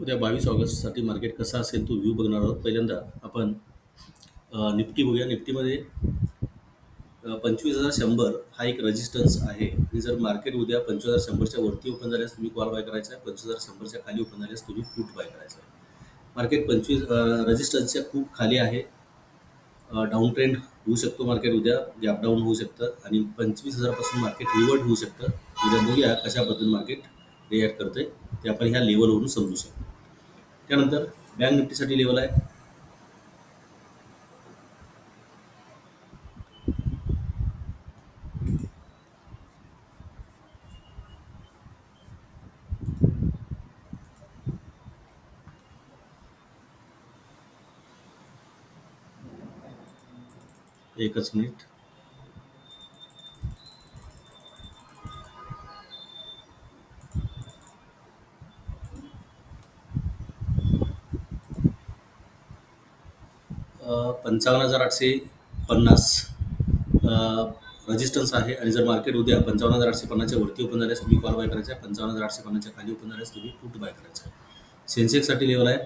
उद्या बावीस ऑगस्टसाठी मार्केट कसं असेल तो व्ह्यू बघणार आहोत. पहिल्यांदा आपण निफ्टी बघूया. निफ्टीमध्ये पंचवीस हजार शंभर हा एक रेजिस्टन्स आहे. आणि जर मार्केट उद्या पंचवीस हजार शंभरच्या वरती ओपन झाल्यास तुम्ही कॉल बाय करायचा आहे. पंचवीस हजार शंभरच्या खाली ओपन झाल्यास तुम्ही पुट बाय करायचा आहे. मार्केट पंचवीस रेजिस्टन्सच्या खूप खाली आहे. डाऊन ट्रेंड होऊ शकतो मार्केट उद्या गॅप डाऊन होऊ शकतं. आणि पंचवीस हजारापासून मार्केट रिवर्ट होऊ शकतं. उद्या बघूया कशा पद्धतीने मार्केट रिॲक्ट करते ते आपण ह्या लेवलवरून समजू शकतो. त्यानंतर बँक निफ्टीसाठी लेवल आहे. एकच मिनिट पंचावन्न हजार आठशे पन्नास रजिस्टन्स आहे. आणि जर मार्केट उद्या पंचावन्न हजार आठशे पन्नासच्या वरती ओपन झाल्यास तुम्ही कॉल बाय करायचा. आहे पंचावन्न हजार आठशे पन्नासच्या खाली ओपन झाल्यास तुम्ही पुट बाय करायचा. आहे सेन्सेक्ससाठी लेवल आहे.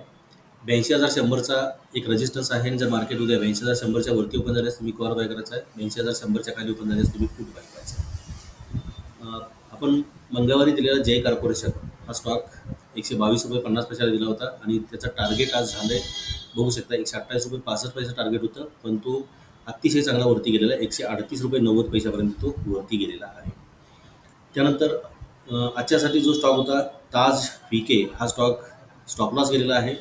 ब्याऐंशी हजार शंभरचा एक रजिस्टन्स आहे. आणि जर मार्केट उद्या ब्याऐंशी हजार शंभरच्या वरती ओपन झाल्यास तुम्ही कॉल बाय करायचा. आहे ब्याऐंशी हजार शंभरच्या खाली ओपन झाल्यास तुम्ही पुट बाय करायचा. आहे आपण मंगळवारी दिलेला जय कॉर्पोरेशन हा स्टॉक एकशे बावीस रुपये पन्नास पैशाला दिला होता. आणि त्याचा टार्गेट आज झालं आहे बघू शकता एकशे अठ्ठावीस रुपये पासष्ट पैसा टार्गेट होतं पण तो अतिशय चांगला वरती गेलेला आहे. एकशे अडतीस रुपये नव्वद पैशापर्यंत तो वरती गेलेला आहे. त्यानंतर आजच्यासाठी जो स्टॉक होता ताज के हा स्टॉक स्टॉप लॉस गेलेला आहे.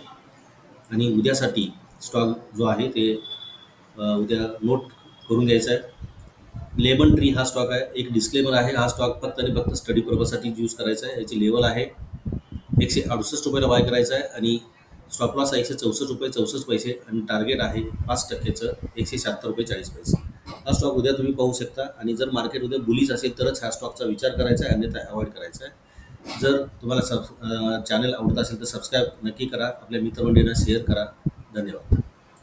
आणि उद्यासाठी स्टॉक जो आहे ते उद्या नोट करून घ्यायचा आहे. लेमन ट्री हा स्टॉक आहे. एक डिस्क्लेमर आहे हा स्टॉक फक्त आणि फक्त स्टडी पर्पजसाठी यूज करायचा आहे. याची लेवल आहे. एकशे अडुसष्ट रुपयाला बाय करायचा आहे. आणि स्टॉप लॉस आहे एकशे चौसष्ट रुपये चौसष्ट पैसे आणि टार्गेट आहे पाच टक्क्याचं एकशे शहात्तर रुपये चाळीस पैसे. हा स्टॉक उद्या तुम्ही पाहू शकता आणि जर मार्केट उद्या बुलीच असेल तरच ह्या स्टॉकचा विचार करायचा आहे अन्यथा अवॉइड करायचा आहे. जर तुम्हाला सब चॅनल आवडत असेल तर सबस्क्राईब नक्की करा. आपल्या मित्रमंडळींना शेअर करा. धन्यवाद.